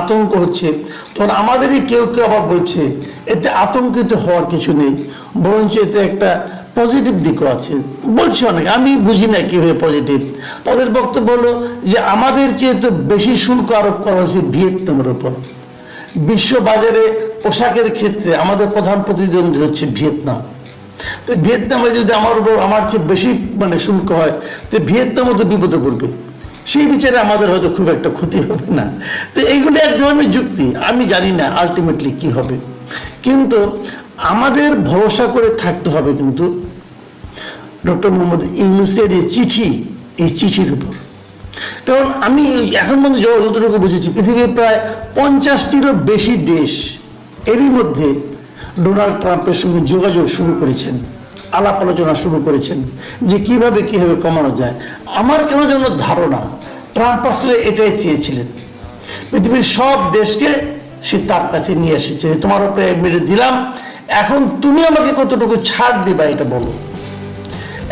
আতঙ্ক হচ্ছে, তখন আমাদেরই কেউ কেউ আবার বলছে, এতে আতঙ্কিত হওয়ার কিছু নেই, বরঞ্চ এতে একটা পজিটিভ দিকও আছে। আমি বুঝি না কীভাবে পজিটিভ তাদের বক্তব্য হলো যে, আমাদের চেয়ে তো বেশি শুল্ক আরোপ করা হয়েছে ভিয়েতনামের উপর। বিশ্ব বাজারে পোশাকের ক্ষেত্রে আমাদের প্রধান প্রতিদ্বন্দ্বী হচ্ছে ভিয়েতনাম। তো ভিয়েতনামে যদি আমার উপর, আমার চেয়ে বেশি মানে শুল্ক হয়, তো ভিয়েতনামও তো বিপদে পড়বে। সেই বিচারে আমাদের হয়তো খুব একটা ক্ষতি হবে না। তো এইগুলো এক ধরনের যুক্তি। আমি জানি না আলটিমেটলি কি হবে। কিন্তু আমাদের ভরসা করে থাকতে হবে কিন্তু ডক্টর মোহাম্মদ ইউনুসের এই চিঠি, এই চিঠির উপর। কারণ আমি এখন যত- যতটুকু বুঝেছি, পৃথিবীর প্রায় পঞ্চাশটিরও বেশি দেশ এরই মধ্যে ডোনাল্ড ট্রাম্পের সঙ্গে যোগাযোগ শুরু করেছেন, আলাপ আলোচনা শুরু করেছেন যে কীভাবে কীভাবে কমানো যায়। আমার কেন যেন ধারণা ট্রাম্প আসলে এটাই চেয়েছিলেন। পৃথিবীর সব দেশকে সে তার কাছে নিয়ে এসেছে তোমার উপরে মেরে দিলাম, এখন তুমি আমাকে কতটুকু ছাড় দিবা এটা বলো।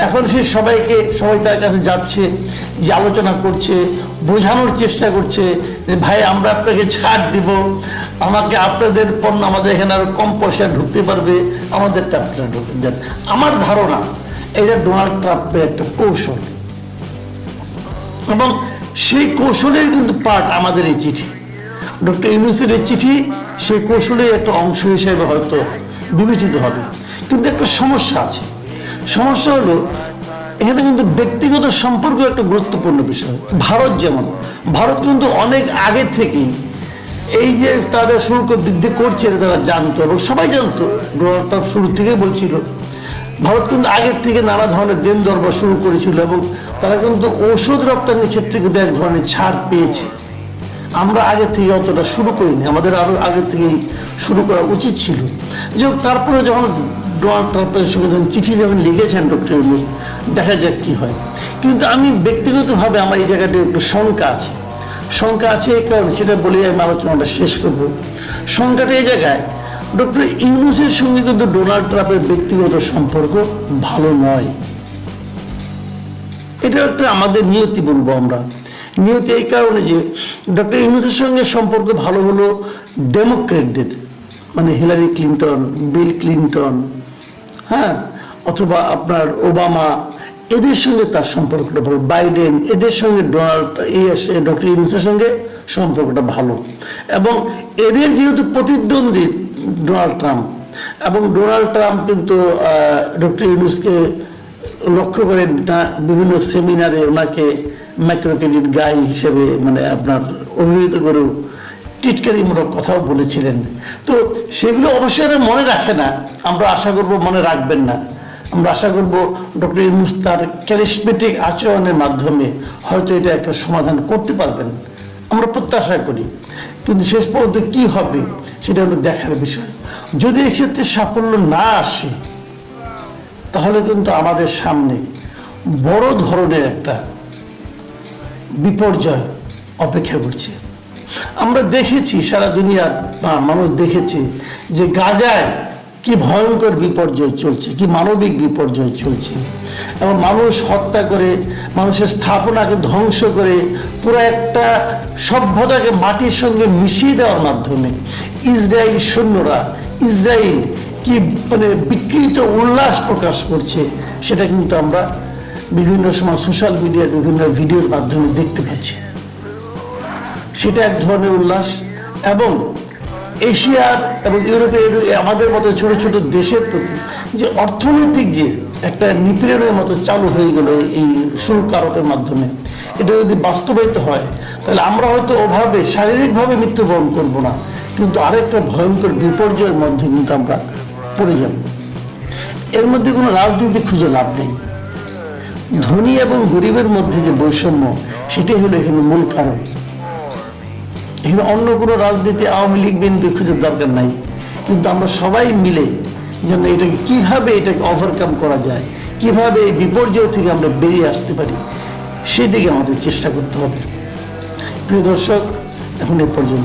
এখন সে সবাইকে, সবাই তার কাছে যাচ্ছে, যে আলোচনা করছে, বোঝানোর চেষ্টা করছে যে, ভাই, আমরা আপনাকে ছাড় দিব, আমাকে আপনাদের পণ্য আমাদের এখানে আরও কম পয়সা ঢুকতে পারবে, আমাদেরটা আপনারা ঢুকে দেন আমার ধারণা, এটা ডোনাল্ড ট্রাম্পের একটা কৌশল। এবং সেই কৌশলের কিন্তু পার্ট আমাদের এই চিঠি। ডক্টর ইউনুসের এই চিঠি সেই কৌশলের একটা অংশ হিসেবে হয়তো বিবেচিত হবে। কিন্তু একটা সমস্যা আছে। সমস্যা হলো, এখানে কিন্তু ব্যক্তিগত সম্পর্ক একটা গুরুত্বপূর্ণ বিষয়। ভারত যেমন, ভারত কিন্তু অনেক আগে থেকেই এই যে তাদের শুল্ক বৃদ্ধি করছে তারা জানতো এবং সবাই জানতো। ডোনাল্ড শুরু থেকেই বলছিল। ভারত কিন্তু আগের থেকে নানা ধরনের দেন দরবার শুরু করেছিল এবং তারা কিন্তু ঔষধ রপ্তানির ক্ষেত্রে কিন্তু এক ধরনের ছাড় পেয়েছে। আমরা আগে থেকে অতটা শুরু করিনি, আমাদের আরও আগে থেকেই শুরু করা উচিত ছিল। যে তারপরে যখন ডোনাল্ড ট্রাম্পের সঙ্গে যখন চিঠি যখন লিখেছেন ডক্টর দেখা যাক কি হয়। কিন্তু আমি ব্যক্তিগতভাবে আমার এই জায়গাটা একটু শঙ্কা আছে। শঙ্কা আছে কারণ সেটা বলে আমি আলোচনাটা শেষ করব। শঙ্কাটা এই জায়গায়, ডক্টর ইউনুসের সঙ্গে কিন্তু ডোনাল্ড ট্রাম্পের ব্যক্তিগত সম্পর্ক ভালো নয়। এটা একটা আমাদের নিয়তি বলব আমরা। নিয়তি এই কারণে যে ডক্টর ইউনুসের সঙ্গে সম্পর্ক ভালো হলো ডেমোক্রেটদের মানে হিলারি ক্লিন্টন, বিল ক্লিন্টন হ্যাঁ? অথবা আপনার ওবামা, এদের সঙ্গে তার সম্পর্কটা ভালো। বাইডেন, এদের সঙ্গে ডোনাল্ড ডক্টর ইউনুসের সঙ্গে সম্পর্কটা ভালো। এবং এদের যেহেতু প্রতিদ্বন্দ্বী ডোনাল্ড ট্রাম্প, এবং ডোনাল্ড ট্রাম্প কিন্তু ডক্টর ইউনুসকে লক্ষ্য করেন না বিভিন্ন সেমিনারে ওনাকে মাইক্রো ক্রেডিট গাই হিসেবে মানে আপনার অভিহিত করেও টিটকারিমূলক কথাও বলেছিলেন। তো সেগুলো অবশ্যই মনে রাখে না। আমরা আশা করব মনে রাখবেন না। আমরা আশা করব ডক্টর ইউনুস তার ক্যারিসমেটিক আচরণের মাধ্যমে হয়তো এটা একটা সমাধান করতে পারবেন। আমরা প্রত্যাশা করি। কিন্তু শেষ পর্যন্ত কি হবে, সেটা হলো দেখার বিষয়। যদি এক্ষেত্রে সাফল্য না আসে তাহলে কিন্তু আমাদের সামনে বড় ধরনের একটা বিপর্যয় অপেক্ষা করছে। আমরা দেখেছি সারা দুনিয়ার মানুষ দেখেছে যে গাজায় কি ভয়ঙ্কর বিপর্যয় চলছে, কি মানবিক বিপর্যয় চলছে। এবং মানুষ হত্যা করে, মানুষের স্থাপনাকে ধ্বংস করে, পুরো একটা সভ্যতাকে মাটির সঙ্গে মিশিয়ে দেওয়ার মাধ্যমে ইসরায়েলি সৈন্যরা, ইসরায়েল কি মানে বিকৃত উল্লাস প্রকাশ করছে, সেটা কিন্তু আমরা বিভিন্ন সময় সোশ্যাল মিডিয়ার বিভিন্ন ভিডিওর মাধ্যমে দেখতে পাচ্ছি। সেটা এক ধরনের উল্লাস এবং এশিয়ার এবং ইউরোপের আমাদের মতো ছোট ছোট দেশের প্রতি যে অর্থনৈতিক যে একটা নিপীড়নের মতো চালু হয়ে গেল এই শুল্ক আরোপের মাধ্যমে, এটা যদি বাস্তবায়িত হয়, তাহলে আমরা হয়তো ওভাবে শারীরিকভাবে মৃত্যুবরণ করব না, কিন্তু আরেকটা ভয়ঙ্কর বিপর্যয়ের মধ্যে কিন্তু আমরা পড়ে যাব। এর মধ্যে কোনো রাজনীতি খুঁজে লাভ নেই। ধনী এবং গরিবের মধ্যে যে বৈষম্য, সেটাই হলো এখানে মূল কারণ। এখানে অন্য কোনো রাজনীতি আওয়ামী লীগ, বিএনপি খুঁজে দরকার নাই। কিন্তু আমরা সবাই মিলে যেন এটাকে কীভাবে এটাকে ওভারকাম করা যায়, কীভাবে এই বিপর্যয় থেকে আমরা বেরিয়ে আসতে পারি, সেদিকে আমাদের চেষ্টা করতে হবে। প্রিয় দর্শক, এখন এ পর্যন্ত।